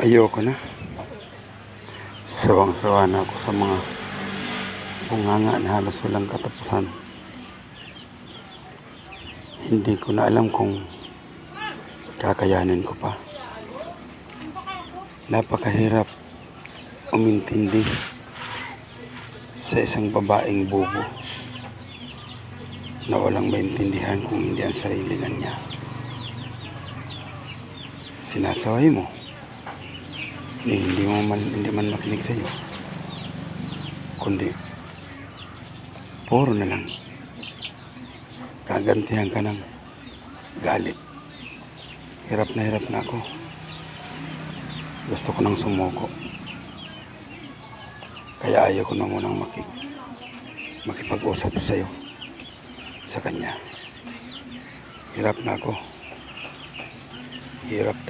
Ayoko na. Sawang-sawa na ako sa mga bunganga na halos walang katapusan. Hindi ko na alam kung kakayanin ko pa. Napakahirap umintindi sa isang babaeng bubo na walang maintindihan kung hindi ang sarili lang niya. Sinasaway mo ni hindi mo man hindi man makinig sa iyo kundi puro na lang. Kagantihan ka ng galit. Hirap na hirap na ako. Gusto ko nang sumuko. Kaya ayaw ko na munang makik makipag-usap sa iyo sa kanya. Hirap na ako. Hirap talaga